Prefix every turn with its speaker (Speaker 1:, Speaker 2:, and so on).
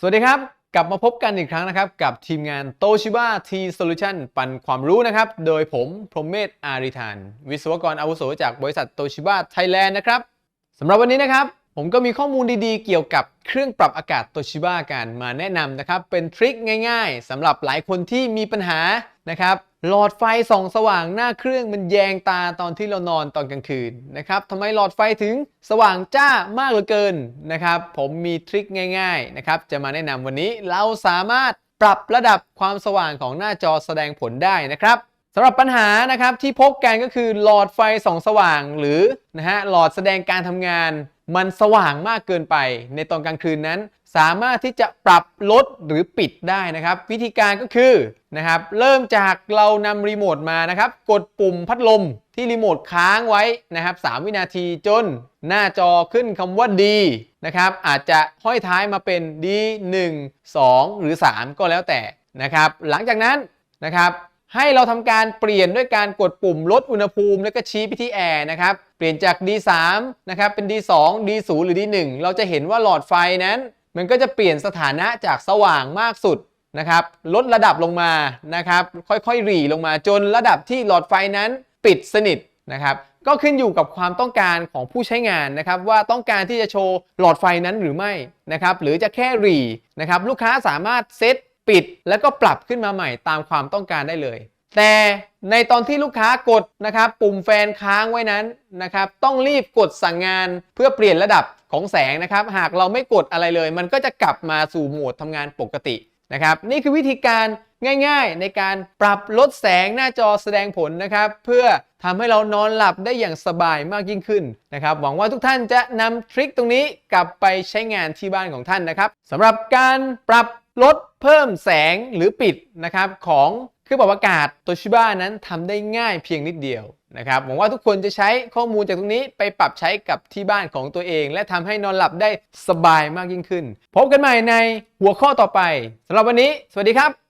Speaker 1: สวัสดีครับ กลับมาพบกันอีกครั้งนะครับ กับทีมงานโตชิบะทีโซลูชันปันความรู้นะครับ โดยผมพรหมเมธอาริธาน วิศวกรอาวุโสจากบริษัทโตชิบะไทยแลนด์นะครับสำหรับวันนี้นะครับ ผมก็มีข้อมูลดีๆ เกี่ยวกับเครื่องปรับอากาศโตชิบะกันมาแนะนำนะครับ เป็นทริคง่ายๆสำหรับหลายคนที่มีปัญหานะครับ หลอดไฟส่องสว่างหน้าเครื่องมันแยงตาตอนที่เรานอนตอนกลางคืนนะครับทำไมหลอดไฟถึงสว่างจ้ามากเหลือเกินนะครับ ผมมีทริคง่ายๆนะครับจะมาแนะนำวันนี้เราสามารถปรับระดับความสว่างของหน้าจอแสดงผลได้นะครับ สำหรับปัญหานะครับที่พบกันก็คือหลอดไฟส่องสว่างหรือนะฮะหลอดแสดงการทำงาน มันสว่างมากเกินไป ในตอนกลางคืนนั้น สามารถที่จะปรับลดหรือปิดได้นะครับ วิธีการก็คือนะครับเริ่มจากเรานำรีโมทมานะครับ กดปุ่มพัดลมที่รีโมทค้างไว้นะครับ3วินาทีจนหน้าจอขึ้นคำว่าดีนะครับอาจจะห้อยท้ายมาเป็น D 1 2 หรือ 3 ก็แล้วแต่นะครับ หลังจากนั้นนะครับ ให้เราทำการเปลี่ยนด้วยการกดปุ่มลดอุณหภูมิ แล้วก็ชี้ไปที่แอร์นะครับ เปลี่ยนจาก D3 นะครับเป็น D2 D0 หรือ D1 เราจะเห็นว่าหลอดไฟนั้น มันก็จะเปลี่ยนสถานะจากสว่างมากสุดนะครับลดระดับลงมานะครับ ค่อยๆหรี่ลงมาจนระดับที่หลอดไฟนั้นปิดสนิทนะครับ ก็ขึ้นอยู่กับความต้องการของผู้ใช้งานนะครับ ว่าต้องการที่จะโชว์หลอดไฟนั้นหรือไม่นะครับ หรือจะแค่หรี่นะครับ ลูกค้าสามารถเซต ปิด แล้วก็ปรับขึ้นมาใหม่ตามความต้องการได้เลย แต่ในตอนที่ลูกค้ากดนะครับปุ่มแฟนค้างไว้นั้นนะครับต้องรีบกดสั่งงานเพื่อเปลี่ยนระดับของแสงนะครับ หากเราไม่กดอะไรเลย มันก็จะกลับมาสู่โหมดทำงานปกตินะครับนี่คือวิธีการง่ายๆ ในการปรับลดแสงหน้าจอแสดงผลนะครับ เพื่อทำให้เรานอนหลับได้อย่างสบายมากยิ่งขึ้นนะครับ หวังว่าทุกท่านจะนำทริคตรงนี้กลับไปใช้งานที่บ้านของท่านนะครับสำหรับการปรับ ลดเพิ่มแสงหรือปิดนะครับของเครื่องปรับอากาศโตชิบ้านั้นทำได้ง่ายเพียงนิดเดียวนะครับหวังว่าทุกคนจะใช้ข้อมูลจากตรงนี้ไปปรับใช้กับที่บ้านของตัวเอง และทำให้นอนหลับได้สบายมากยิ่งขึ้น พบกันใหม่ในหัวข้อต่อไปสำหรับวันนี้ สวัสดีครับ